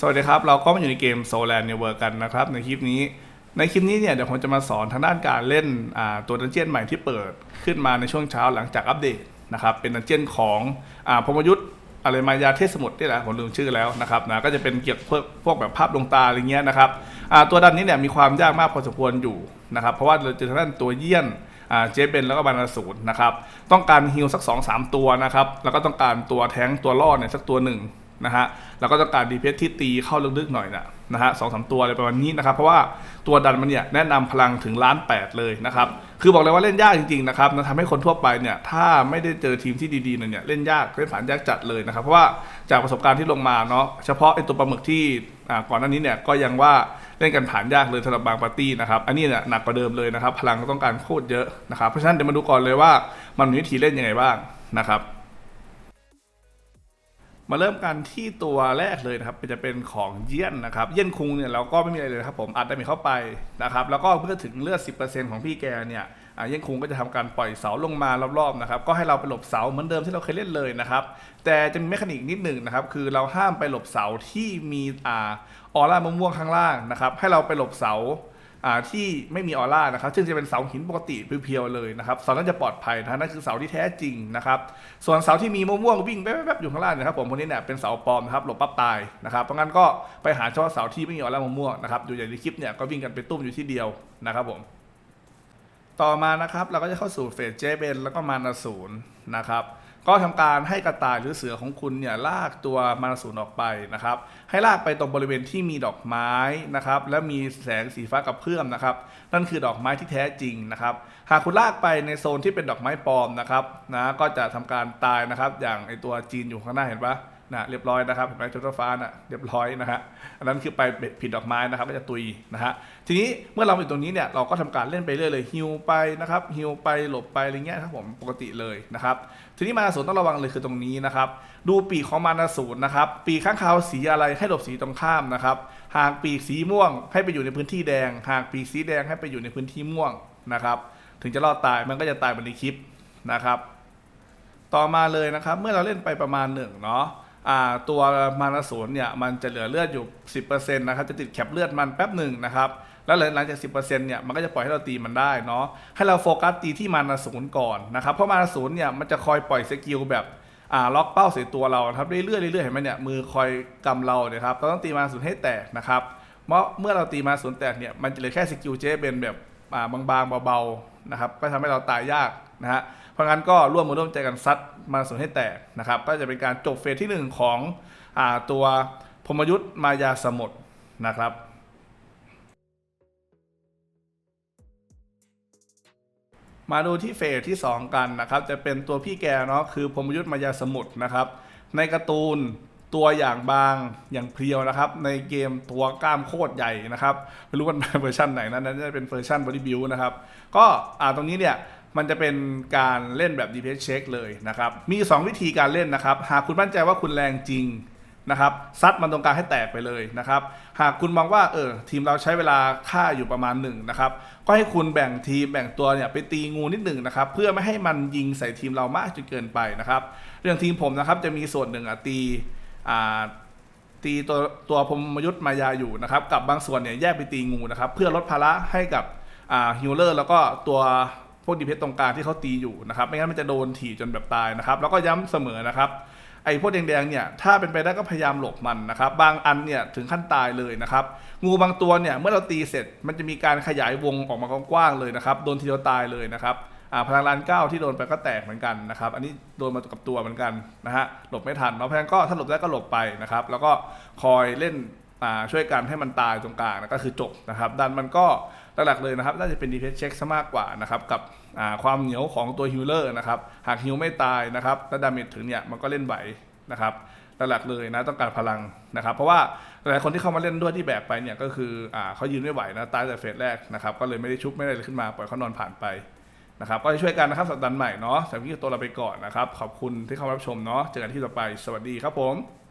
สวัสดีครับ เราก็มาอยู่ในเกม Solar New World กันนะครับ ในคลิปนี้ ในคลิปนี้เนี่ยเดี๋ยวผมจะมาสอนทางด้านการเล่นตัวดันเจียนใหม่ที่เปิดขึ้นมาในช่วงเช้าหลังจากอัปเดตนะครับเป็นดันเจียนของอพรหมยุทธ์อะไรมายาเทศสมุทรนี่แหละผมลืมชื่อแล้วนะครับนะก็จะเป็นเกี่ยวกับพวกแบบภาพดวงตาอะไรเงี้ยนะครับตัวดันนี้เนี่ยมีความยากมากพอสมควรอยู่นะครับเพราะว่าเราจอทางด้านตัวเยี่ยนเจเบนแล้วก็บานาสูนนะครับต้องการฮิลสัก2อสตัวนะครับแล้วก็ต้องการตัวแท้งตัวล่อเนี่ยสักตัวหนึ่ง นะฮะแล้วก็ต้องการดีเพสที่ตีเข้าลึกๆหน่อยนะนะฮะสองสามตัวอะไรประมาณนี้นะครับ เพราะว่าตัวดันมันเนี่ยแนะนำพลังถึงล้านแปดเลยนะครับ คือบอกเลยว่าเล่นยากจริงๆนะครับนะทำให้คนทั่วไปเนี่ยถ้าไม่ได้เจอทีมที่ดีๆเนี่ยเล่นยากเล่นผ่านยากจัดเลยนะครับ เพราะว่าจากประสบการณ์ที่ลงมาเนาะเฉพาะไอตัวปลาหมึกที่ก่อนหน้านี้เนี่ยก็ยังว่าเล่นกันผ่านยากเลยสำหรับบางปาร์ตี้นะครับ อันนี้เนี่ยหนักกว่าเดิมเลยนะครับ พลังก็ต้องการโคตรเยอะนะครับ เพราะฉะนั้นเดี๋ยวมาดูก่อนเลยว่ามันมีวิธีเล่นยังไงบ้างนะครับ มาเริ่มกันที่ตัวแรกเลยนะครับจะเป็นของเยี่ยนนะครับ เยี่ยนคุงเนี่ยเราก็ไม่มีอะไรเลยครับผมอัดได้มีเข้าไปนะครับแล้วก็เมื่อถึงเลือด 10%ของพี่แกเนี่ยเยี่ยนคุงก็จะทำการปล่อยเสาลงมารอบๆนะครับก็ให้เราไปหลบเสาเหมือนเดิมที่เราเคยเล่นเลยนะครับแต่จะมีเมคานิกนิดหนึ่งนะครับคือเราห้ามไปหลบเสาที่มีอ่าออร่ามะม่วงข้างล่างนะครับให้เราไปหลบเสา ที่ไม่มีออร่านะครับซึ่งจะเป็นเสาหินปกติเพียวๆเลยนะครับเสานั้นจะปลอดภัยนะนั่นคือเสาที่แท้จริงนะครับ ส่วนเสาที่มีม่วงวิ่งแป๊บๆอยู่ข้างล่างนะครับผมพวกนี้เนี่ยเป็นเสาปลอมนะครับหลบปั๊บตายนะครับเพราะงั้นก็ไปหาเฉพาะเสาที่ไม่มีออร่าม่วงนะครับอยู่อย่างในคลิปเนี่ยก็วิ่งกันไปตุ้มอยู่ที่เดียวนะครับผมต่อมานะครับเราก็จะเข้าสู่เฟสเจเบนแล้วก็มานาศูนย์นะครับ ก็ทำการให้กระต่ายหรือเสือของคุณเนี่ยลากตัวมานสูนออกไปนะครับ ให้ลากไปตรงบริเวณที่มีดอกไม้นะครับ และมีแสงสีฟ้ากับเพื่อมนะครับ นั่นคือดอกไม้ที่แท้จริงนะครับ หากคุณลากไปในโซนที่เป็นดอกไม้ปลอมนะครับนะก็จะทำการตายนะครับ อย่างไอตัวจีนอยู่ข้างหน้าเห็นปะ นะเรียบร้อยนะครับเห็นไหมจุดฟ้าน่ะเรียบร้อยนะฮะอันนั้นคือไปผิดดอกไม้นะครับก็จะตุยนะฮะทีนี้เมื่อเราอยู่ตรงนี้เนี่ยเราก็ทำการเล่นไปเรื่อยเลยฮิวไปนะครับฮิวไปหลบไปอะไรเงี้ยครับผมปกติเลยนะครับทีนี้มานาศูนต้องระวังเลยคือตรงนี้นะครับดูปีกของมานาศูนนะครับปีกข้างคาวสีอะไรให้หลบสีตรงข้ามนะครับหากปีกสีม่วงให้ไปอยู่ในพื้นที่แดง หากปีกสีแดงให้ไปอยู่ในพื้นที่ม่วงนะครับถึงจะรอดตายมันก็จะตายเหมือนในคลิปนะครับ ต่อมาเลยนะครับ เมื่อเราเล่นไปประมาณหนึ่งเนาะ ตัวมานาศูนเนี่ยมันจะเหลือเลือดอยู่ 10%นะครับจะติดแคปเลือดมันแป๊บหนึ่งนะครับแล้วหลังจาก 10%เนี่ยมันก็จะปล่อยให้เราตีมันได้เนาะให้เราโฟกัสตีที่มานาศูนก่อนนะครับเพราะมานาศูนเนี่ยมันจะคอยปล่อยสกิลแบบ่าล็อกเป้าใส่ตัวเราครับเรื่อยๆเรื่อยๆเห็นไหมเนี่ยมือคอยกำเราเนี่ยครับเราต้องตีมานาศูนย์ให้แตกนะครับเพราะเมื่อเราตีมานาศูนย์แตกเนี่ยมันจะเหลือแค่สกิลเจเป็นแบบอ่าบางๆเบาๆนะครับก็ทำให้เราตายยากนะฮะ เพราะงั้นก็ร่วมมือร่วมใจกันซัดมาสนให้แตกนะครับ ก็จะเป็นการจบเฟสที่หนึ่งของอตัวพมยุทธ์มายาสมุทรนะครับมาดูที่เฟสที่ 2 กันนะครับ จะเป็นตัวพี่แกเนาะคือพมยุทธ์มายาสมุทรนะครับ ในการ์ตูนตัวอย่างบางอย่างเพรียวนะครับ ในเกมตัวกล้ามโคตรใหญ่นะครับไม่รู้ว่าเป็นเวอร์ชันไหนนะนั่นจะเป็นเวอร์ชันบอดี้บิวนะครับ ก็อ่าตรงนี้เนี่ย มันจะเป็นการเล่นแบบ DPS check เลยนะครับ มี 2 วิธีการเล่นนะครับ หากคุณมั่นใจว่าคุณแรงจริงนะครับซัดมันตรงกลางให้แตกไปเลยนะครับ หากคุณมองว่าเออทีมเราใช้เวลาฆ่าอยู่ประมาณหนึ่งนะครับ ก็ให้คุณแบ่งทีมแบ่งตัวเนี่ยไปตีงูนิดหนึ่งนะครับ เพื่อไม่ให้มันยิงใส่ทีมเรามากจนเกินไปนะครับ เรื่องทีมผมนะครับจะมีส่วนหนึ่งอะตีอ่าตีตัวตัวพมยุทธ์มายาอยู่นะครับกับบางส่วนเนี่ยแยกไปตีงูนะครับ เพื่อลดภาระให้กับอ่าฮิลเลอร์แล้วก็ตัว พวกดีเพสตรงกลางที่เขาตีอยู่นะครับไม่งั้นมันจะโดนถี่จนแบบตายนะครับ แล้วก็ย้ำเสมอนะครับไอ้พวกแดงๆเนี่ยถ้าเป็นไปได้ก็พยายามหลบมันนะครับ บางอันเนี่ยถึงขั้นตายเลยนะครับ งูบางตัวเนี่ยเมื่อเราตีเสร็จมันจะมีการขยายวงออกมากว้างๆเลยนะครับโดนทีเดียวตายเลยนะครับพลังลานเก้าที่โดนไปก็แตกเหมือนกันนะครับ อันนี้โดนมากับตัวเหมือนกันนะฮะหลบไม่ทันเนาะเพราะฉะนั้นก็ถ้าหลบได้ก็หลบไปนะครับ แล้วก็คอยเล่น ช่วยกันให้มันตายตรงกลางนะก็คือจบนะครับ ดันมันก็หลักๆเลยนะครับน่าจะเป็นดีเพสเช็คซะมากกว่านะครับกับความเหนียวของตัวฮิลเลอร์นะครับหากฮิลไม่ตายนะครับแล้วดาเมจถึงเนี่ยมันก็เล่นไหวนะครับหลักๆเลยนะต้องการพลังนะครับ เพราะว่าหลายคนที่เข้ามาเล่นด้วยที่แบกไปเนี่ยก็คืออเขายืนไม่ไหวนะตายแต่เฟสแรกนะครับก็เลยไม่ได้ชุบไม่ได้อะไรขึ้นมาปล่อยเขานอนผ่านไปนะครับก็จะช่วยกันนะครับสัปดาห์ใหม่เนาะสำหรับที่ตัวเราไปก่อนนะครับขอบคุณที่เข้ามารับชมเนาะเจอกันที่ต่อไปสวัสดีครับผม